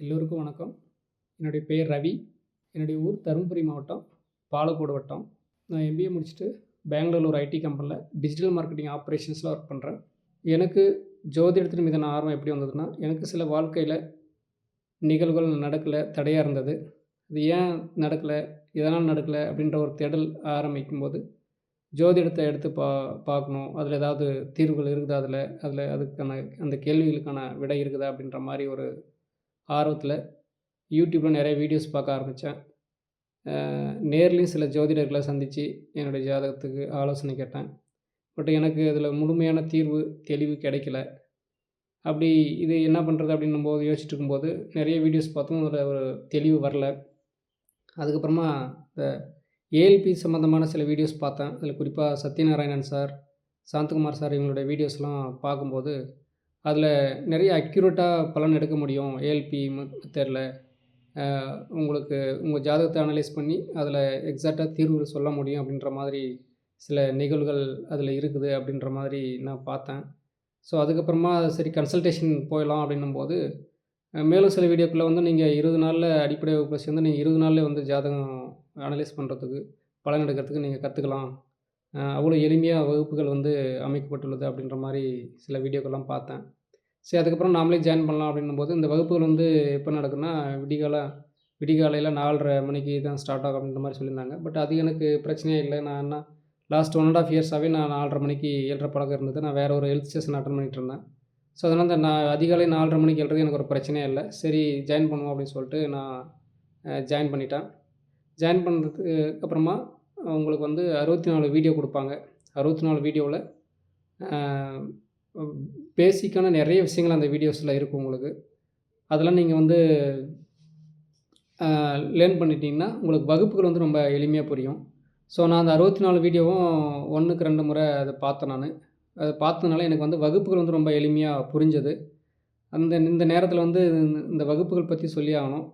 எல்லோருக்கும் வணக்கம். என்னுடைய பெயர் ரவி. என்னுடைய ஊர் தருமபுரி மாவட்டம் பாலக்கோடு வட்டம். நான் எம்பிஏ முடிச்சுட்டு பெங்களூர் ஒரு ஐடி கம்பெனியில் டிஜிட்டல் மார்க்கெட்டிங் ஆப்ரேஷன்ஸில் ஒர்க் பண்ணுறேன் எனக்கு ஜோதிடத்தின் மீதான ஆர்வம் எப்படி வந்ததுன்னா எனக்கு சில வாழ்க்கையில் நிகழ்வுகள் நடக்கலை தடையாக இருந்தது. அது ஏன் நடக்கலை எதனால் நடக்கலை அப்படின்ற ஒரு தேடல் ஆரம்பிக்கும்போது ஜோதிடத்தை எடுத்து பா பார்க்கணும். அதில் ஏதாவது தீர்வுகள் இருக்குதா அதில்? அதில் அதுக்கான அந்த கேள்விகளுக்கான விடை இருக்குதா அப்படின்ற மாதிரி ஒரு ஆர்வத்தில் யூடியூப்பில் நிறைய வீடியோஸ் பார்க்க ஆரம்பித்தேன் நேர்லேயும் சில ஜோதிடர்களை சந்தித்து என்னுடைய ஜாதகத்துக்கு ஆலோசனை கேட்டேன். பட் எனக்கு அதில் முழுமையான தீர்வு தெளிவு கிடைக்கல. அப்படி இது என்ன பண்ணுறது அப்படின்னும் போது யோசிச்சுட்டு இருக்கும்போது நிறைய வீடியோஸ் பார்த்தோம். அதில் ஒரு தெளிவு வரல. அதுக்கப்புறமா இந்த ஏஎல்பி சம்மந்தமான சில வீடியோஸ் பார்த்தேன். அதில் குறிப்பாக சத்யநாராயணன் சார் சாந்தகுமார் சார் இவங்களுடைய வீடியோஸ்லாம் பார்க்கும்போது அதில் நிறைய அக்யூரேட்டாக பலன் எடுக்க முடியும். ஏஎல்பி மெத்தடில் உங்களுக்கு உங்கள் ஜாதகத்தை அனலைஸ் பண்ணி அதில் எக்ஸாக்டாக தீர்வுகள் சொல்ல முடியும் அப்படின்ற மாதிரி சில நிகழ்வுகள் அதில் இருக்குது அப்படின்ற மாதிரி நான் பார்த்தேன். ஸோ அதுக்கப்புறமா சரி கன்சல்டேஷன் போயிடலாம் அப்படின்னும் போது மேலும் சில வீடியோக்களில் வந்து நீங்கள் இருபது நாளில் அடிப்படை வகுப்பில் சேர்ந்து நீங்கள் இருபது நாளில் வந்து ஜாதகம் அனலைஸ் பண்ணுறதுக்கு பலன் எடுக்கிறதுக்கு நீங்கள் கற்றுக்கலாம். அவ்வளோ எளிமையாக வகுப்புகள் வந்து அமைக்கப்பட்டுள்ளது அப்படின்ற மாதிரி சில வீடியோக்கள்லாம் பார்த்தேன். சரி அதுக்கப்புறம் நாமளே ஜாயின் பண்ணலாம் அப்படின்னும் போது இந்த வகுப்புகள் வந்து எப்போ நடக்குன்னா விடிகால விடிகாலையில் நாலரை மணிக்கு தான் ஸ்டார்ட் ஆகும் அப்படின்ற மாதிரி சொல்லியிருந்தாங்க. பட் அது எனக்கு பிரச்சனையே இல்லை. நான் என்ன லாஸ்ட் ஒன் அண்ட் ஆஃப் இயர்ஸாகவே நான் நாலரை மணிக்கு ஏழ்ற பழக்கம் இருந்தது. நான் வேறு ஒரு ஹெல்த் ஸ்டேஷன் அட்டன் பண்ணிகிட்டு இருந்தேன். ஸோ அதனால் இந்த நான் அதிகாலை நாலரை மணிக்கு எழுறது எனக்கு ஒரு பிரச்சனையே இல்லை. சரி ஜாயின் பண்ணுவோம் அப்படின்னு சொல்லிட்டு நான் ஜாயின் பண்ணிட்டேன். ஜாயின் பண்ணுறதுக்கு அப்புறமா உங்களுக்கு வந்து அறுபத்தி நாலு வீடியோ கொடுப்பாங்க அறுபத்தி நாலு வீடியோவில் பேசிக்கான நிறைய விஷயங்கள் அந்த வீடியோஸில் இருக்கும் உங்களுக்கு. அதெல்லாம் நீங்கள் வந்து லேர்ன் பண்ணிட்டீங்கன்னா உங்களுக்கு வகுப்புகள் வந்து ரொம்ப எளிமையாக புரியும். ஸோ நான் அந்த அறுபத்தி நாலு வீடியோவும் ஒன்றுக்கு ரெண்டு முறை அதை பார்த்தேன் நான். அதை பார்த்ததுனால எனக்கு வந்து வகுப்புகள் வந்து ரொம்ப எளிமையாக புரிஞ்சது. அந்த இந்த நேரத்தில் வந்து இந்த வகுப்புகள் பற்றி சொல்லி ஆகணும்.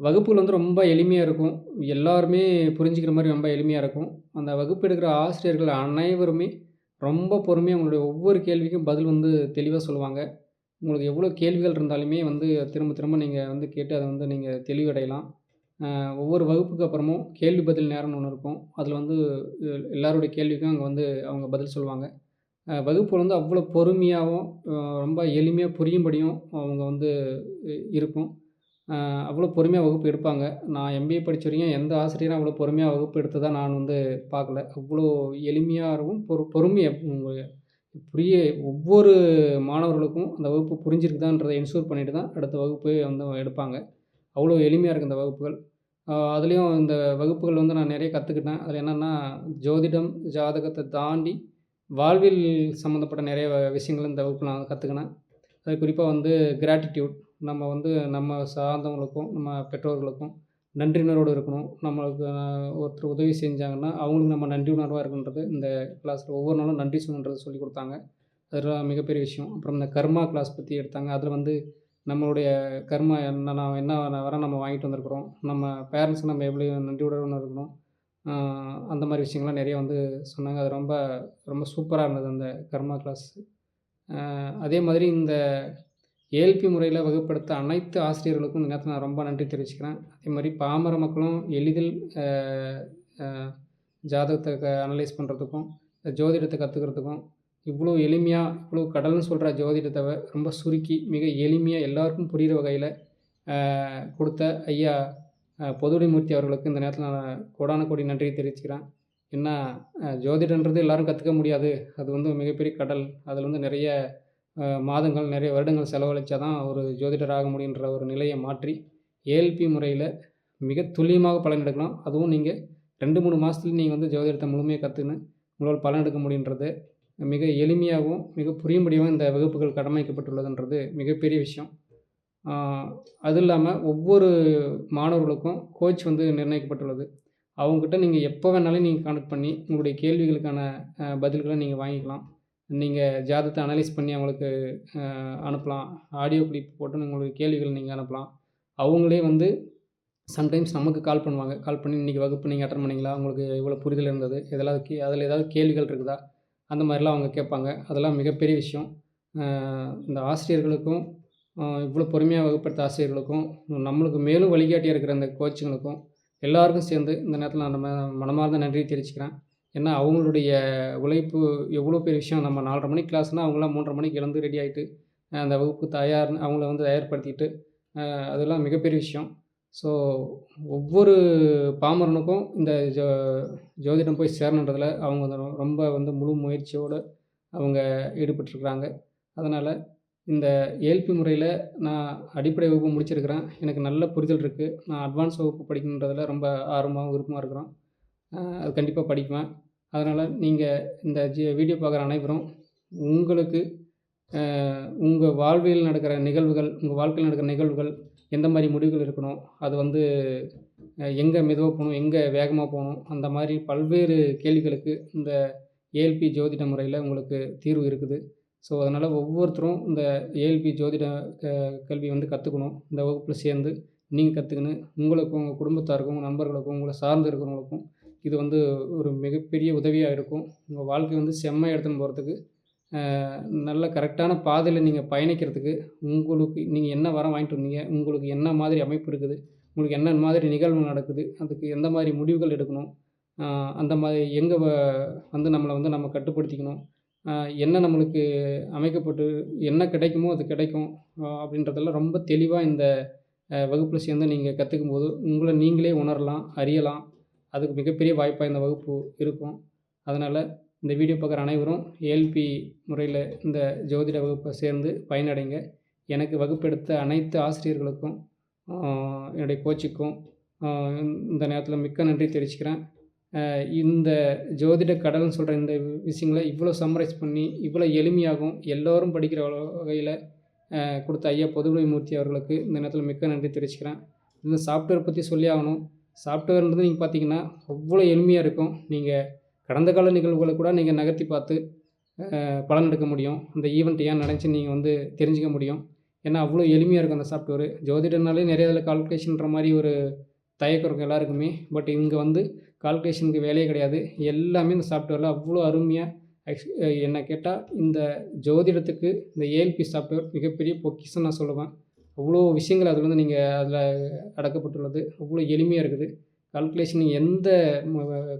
வகுப்புகள் வந்து ரொம்ப எளிமையாக இருக்கும். எல்லாருமே புரிஞ்சுக்கிற மாதிரி ரொம்ப எளிமையாக இருக்கும். அந்த வகுப்பு எடுக்கிற ஆசிரியர்கள் அனைவருமே ரொம்ப பொறுமையாக அவங்களுடைய ஒவ்வொரு கேள்விக்கும் பதில் வந்து தெளிவாக சொல்லுவாங்க. உங்களுக்கு எவ்வளோ கேள்விகள் இருந்தாலுமே வந்து திரும்ப திரும்ப நீங்கள் வந்து கேட்டு அதை வந்து நீங்கள் தெளிவடையலாம். ஒவ்வொரு வகுப்புக்கு அப்புறமும் கேள்வி பதில் நேரம்னு ஒன்று இருக்கும். அதில் வந்து எல்லாருடைய கேள்விக்கும் அங்கே வந்து அவங்க பதில் சொல்லுவாங்க. வகுப்பில் வந்து அவ்வளோ பொறுமையாகவும் ரொம்ப எளிமையாக புரியும்படியும் அவங்க வந்து இருக்கும். அவ்வளோ பொறுமையாக வகுப்பு எடுப்பாங்க. நான் எம்பிஏ படித்தவரையும் எந்த ஆசிரியரும் அவ்வளோ பொறுமையாக வகுப்பு எடுத்ததாக நான் வந்து பார்க்கல. அவ்வளோ எளிமையாகவும் பொறு பொறுமையாக புரிய ஒவ்வொரு மாணவர்களுக்கும் அந்த வகுப்பு புரிஞ்சிருக்குதான்றதை என்ஷூர் பண்ணிட்டு தான் அடுத்த வகுப்பு வந்து எடுப்பாங்க. அவ்வளோ எளிமையாக இருக்குது இந்த வகுப்புகள். அதுலேயும் இந்த வகுப்புகள் வந்து நான் நிறைய கற்றுக்கிட்டேன் அதில் என்னென்னா ஜோதிடம் ஜாதகத்தை தாண்டி வாழ்வில் சம்மந்தப்பட்ட நிறைய விஷயங்கள் இந்த வகுப்பு நான் கற்றுக்கினேன் அது குறிப்பாக வந்து கிராட்டிடியூட் நம்ம வந்து நம்ம சார்ந்தவங்களுக்கும் நம்ம பெற்றோர்களுக்கும் நன்றியுணர்வோடு இருக்கணும். நம்மளுக்கு ஒருத்தர் உதவி செஞ்சாங்கன்னா அவங்களுக்கு நம்ம நன்றி உணர்வாக இருக்குன்றது இந்த கிளாஸில் ஒவ்வொரு நாளும் நன்றி சொல்லணுன்றது சொல்லி கொடுத்தாங்க. அதெல்லாம் மிகப்பெரிய விஷயம். அப்புறம் இந்த கர்மா கிளாஸ் பற்றி எடுத்தாங்க. அதில் வந்து நம்மளுடைய கர்மா என்ன நான் என்ன வர நம்ம வாங்கிட்டு வந்திருக்கிறோம். நம்ம பேரண்ட்ஸுக்கு நம்ம எப்படி நன்றி இருக்கணும். அந்த மாதிரி விஷயங்கள்லாம் நிறைய வந்து சொன்னாங்க. அது ரொம்ப ரொம்ப சூப்பராக இருந்தது அந்த கர்மா கிளாஸ் அதே மாதிரி இந்த ஏல்பி முறையில் வகுப்படுத்த அனைத்து ஆசிரியர்களுக்கும் இந்த நேரத்தில் நான் ரொம்ப நன்றி தெரிவிச்சுக்கிறேன். அதே மாதிரி பாமர மக்களும் எளிதில் ஜாதகத்தை க அனலைஸ் பண்ணுறதுக்கும் ஜோதிடத்தை கற்றுக்கிறதுக்கும் இவ்வளோ எளிமையாக இவ்வளோ கடல்னு சொல்கிற ஜோதிடத்தை ரொம்ப சுருக்கி மிக எளிமையாக எல்லாருக்கும் புரிகிற வகையில் கொடுத்த ஐயா பொதுடிமூர்த்தி அவர்களுக்கு இந்த நேரத்தில் நான் கோடான கோடி நன்றியை தெரிவிச்சுக்கிறேன். என்ன ஜோதிடன்றது எல்லோரும் கற்றுக்க முடியாது. அது வந்து மிகப்பெரிய கடல். அதில் வந்து நிறைய மாதங்கள் நிறைய வருடங்கள் செலவழித்தா தான் ஒரு ஜோதிடர் ஆக முடியுன்ற ஒரு நிலையை மாற்றி ஏஎல்பி முறையில் மிக துல்லியமாக பலன் எடுக்கலாம். அதுவும் நீங்கள் ரெண்டு மூணு மாதத்துல நீங்கள் வந்து ஜோதிடத்தை முழுமையாக கற்றுன்னு உங்களால் பலன் எடுக்க முடியுன்றது மிக எளிமையாகவும் மிக புரியும்படியாகவும் இந்த வகுப்புகள் கடமைக்கப்பட்டுள்ளதுன்றது மிகப்பெரிய விஷயம். அது இல்லாமல் ஒவ்வொரு மாணவர்களுக்கும் கோச் வந்து நிர்ணயிக்கப்பட்டுள்ளது. அவங்ககிட்ட நீங்கள் எப்போ வேணாலும் நீங்கள் கான்டக்ட் பண்ணி உங்களுடைய கேள்விகளுக்கான பதில்களை நீங்கள் வாங்கிக்கலாம். நீங்கள் ஜாதகத்தை அனலைஸ் பண்ணி அவங்களுக்கு அனுப்பலாம். ஆடியோ கிளிப் போட்டு உங்களுக்கு கேள்விகள் நீங்கள் அனுப்பலாம். அவங்களே வந்து சம்டைம்ஸ் நமக்கு கால் பண்ணுவாங்க. கால் பண்ணி இன்றைக்கி வகுப்பு நீங்கள் அட்டன் பண்ணிங்களா? உங்களுக்கு எவ்வளோ புரிதல் இருந்தது. இதெல்லாம் கே அதில் ஏதாவது கேள்விகள் இருக்குதா? அந்த மாதிரிலாம் அவங்க கேட்பாங்க. அதெல்லாம் மிகப்பெரிய விஷயம். இந்த ஆசிரியர்களுக்கும் இவ்வளோ பொறுமையாக வகுப்படுத்த ஆசிரியர்களுக்கும் நம்மளுக்கு மேலும் வழிகாட்டியாக இருக்கிற அந்த கோச்சுங்களுக்கும் எல்லாருக்கும் சேர்ந்து இந்த நேரத்தில் நான் நம்ம மனமார்ந்த நன்றியை தெரிவிச்சுக்கிறேன். ஏன்னா அவங்களுடைய உழைப்பு எவ்வளோ பெரிய விஷயம். நம்ம நாலரை மணிக்கு கிளாஸ்னால் அவங்களாம் மூன்றரை மணிக்கு எழுந்து ரெடி ஆகிட்டு அந்த வகுப்பு தயார் அவங்கள வந்து தயார்படுத்திட்டு அதெல்லாம் மிகப்பெரிய விஷயம். ஸோ ஒவ்வொரு பாமரனுக்கும் இந்த ஜோ ஜோதிடம் போய் சேரணுன்றதில் அவங்க வந்து ரொம்ப வந்து முழு முயற்சியோடு அவங்க ஈடுபட்டிருக்கிறாங்க. அதனால் இந்த ஏல்பி முறையில் நான் அடிப்படை வகுப்பு முடிச்சிருக்கிறேன். எனக்கு நல்ல புரிதல் இருக்குது நான் அட்வான்ஸ் வகுப்பு படிக்கணுன்றதில் ரொம்ப ஆர்வமாகவும் விருப்பமாக இருக்கிறோம். அது கண்டிப்பாக படிப்பேன். அதனால் நீங்கள் இந்த ஜி வீடியோ பார்க்குற அனைவரும் உங்களுக்கு உங்கள் வாழ்வில் நடக்கிற நிகழ்வுகள் உங்கள் வாழ்க்கையில் நடக்கிற நிகழ்வுகள் எந்த மாதிரி முடிவுகள் இருக்கணும் அது வந்து எங்கே மெதுவாக போகணும் எங்கே வேகமாக போகணும் அந்த மாதிரி பல்வேறு கேள்விகளுக்கு இந்த ஏஎல்பி ஜோதிட முறையில் உங்களுக்கு தீர்வு இருக்குது. ஸோ அதனால் ஒவ்வொருத்தரும் இந்த ஏஎல்பி ஜோதிட கல்வி வந்து கற்றுக்கணும் இந்த வகுப்பில் சேர்ந்து நீங்கள் கற்றுக்கின்னு உங்களுக்கும் உங்கள் குடும்பத்தாருக்கும் உங்கள் நண்பர்களுக்கும் உங்களை சார்ந்து இருக்கிறவங்களுக்கும் இது வந்து ஒரு மிகப்பெரிய உதவியாக இருக்கும். உங்கள் வாழ்க்கை வந்து செம்மையாக எடுத்துன்னு போகிறதுக்கு நல்ல கரெக்டான பாதையில் நீங்கள் பயணிக்கிறதுக்கு உங்களுக்கு நீங்கள் என்ன வரம் வாங்கிட்டு வந்தீங்க உங்களுக்கு என்ன மாதிரி அமைப்பு இருக்குது உங்களுக்கு என்ன மாதிரி நிகழ்வு நடக்குது அதுக்கு எந்த மாதிரி முடிவுகள் எடுக்கணும் அந்த மாதிரி எங்கே வந்து நம்மளை வந்து நம்ம கட்டுப்படுத்திக்கணும் என்ன நம்மளுக்கு அமைக்கப்பட்டு என்ன கிடைக்குமோ அது கிடைக்கும் அப்படின்றதெல்லாம் ரொம்ப தெளிவாக இந்த வகுப்பில் சேர்ந்து நீங்கள் கற்றுக்கும் போது உங்களை நீங்களே உணரலாம் அறியலாம். அதுக்கு மிகப்பெரிய வாய்ப்பாக இந்த வகுப்பு இருக்கும். அதனால் இந்த வீடியோ பார்க்குற அனைவரும் ஏஎல்பி முறையில் இந்த ஜோதிட வகுப்பை சேர்ந்து பயனடைங்க. எனக்கு வகுப்பெடுத்த அனைத்து ஆசிரியர்களுக்கும் என்னுடைய கோச்சுக்கும் இந்த நேரத்தில் மிக்க நன்றி தெரிவிச்சுக்கிறேன். இந்த ஜோதிட கடல்னு சொல்கிற இந்த விஷயங்களை இவ்வளோ சம்மரைஸ் பண்ணி இவ்வளோ எளிமையாகவும் எல்லோரும் படிக்கிற வகையில் கொடுத்த ஐயா பொதுவுடைமூர்த்தி அவர்களுக்கு இந்த நேரத்தில் மிக்க நன்றி தெரிவிச்சுக்கிறேன். இந்த சாஃப்ட்வேர் பற்றி சொல்லி ஆகணும். சாஃப்ட்வேர்ன்றது நீங்கள் பார்த்தீங்கன்னா அவ்வளோ எளிமையாக இருக்கும். நீங்கள் கடந்த கால நிகழ்வுகளை கூட நீங்கள் நகர்த்தி பார்த்து பலன் எடுக்க முடியும். அந்த ஈவெண்ட் ஏன் நடந்துச்சு நீங்கள் வந்து தெரிஞ்சிக்க முடியும். ஏன்னா அவ்வளோ எளிமையாக இருக்கும் அந்த சாஃப்ட்வேர் ஜோதிடனாலே நிறைய இதில் கால்குலேஷன்ற மாதிரி ஒரு தயக்கம் இருக்கும் எல்லாருக்குமே. பட் இங்கே வந்து கால்குலேஷனுக்கு வேலையே கிடையாது. எல்லாமே இந்த சாஃப்ட்வேரில் அவ்வளோ அருமையாக எக்ஸ் என்னை கேட்டால் இந்த ஜோதிடத்துக்கு இந்த ஏஎல்பி சாஃப்ட்வேர் மிகப்பெரிய பொக்கிஷம் நான் சொல்லுவேன். அவ்வளோ விஷயங்கள் அதில் வந்து நீங்கள் அதில் அடக்கப்பட்டுள்ளது. அவ்வளோ எளிமையாக இருக்குது. கால்குலேஷன் எந்த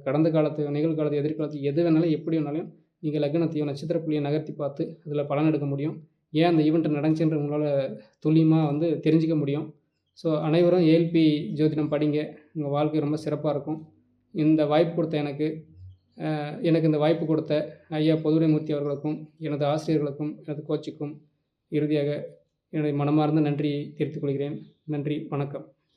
கடந்த காலத்து நிகழ்காலத்து எதிர்காலத்து எது வேணாலும் எப்படி வேணாலும் நீங்கள் லக்னத்தையோ நட்சத்திர புள்ளியை நகர்த்தி பார்த்து அதில் பலன் எடுக்க முடியும். ஏன் அந்த ஈவெண்ட் நடந்துச்சுன்ற உங்களால் துல்லியமாக வந்து தெரிஞ்சிக்க முடியும். ஸோ அனைவரும் ஏஎல்பி ஜோதிடம் படிங்க. உங்கள் வாழ்க்கை ரொம்ப சிறப்பாக இருக்கும். இந்த வாய்ப்பு கொடுத்த எனக்கு எனக்கு இந்த வாய்ப்பு கொடுத்த ஐயா பொதுவுடைமூர்த்தி அவர்களுக்கும் எனது ஆசிரியர்களுக்கும் எனது கோச்சுக்கும் இறுதியாக என்னுடைய மனமார்ந்த நன்றியை தெரிவித்துக் கொள்கிறேன். நன்றி வணக்கம்.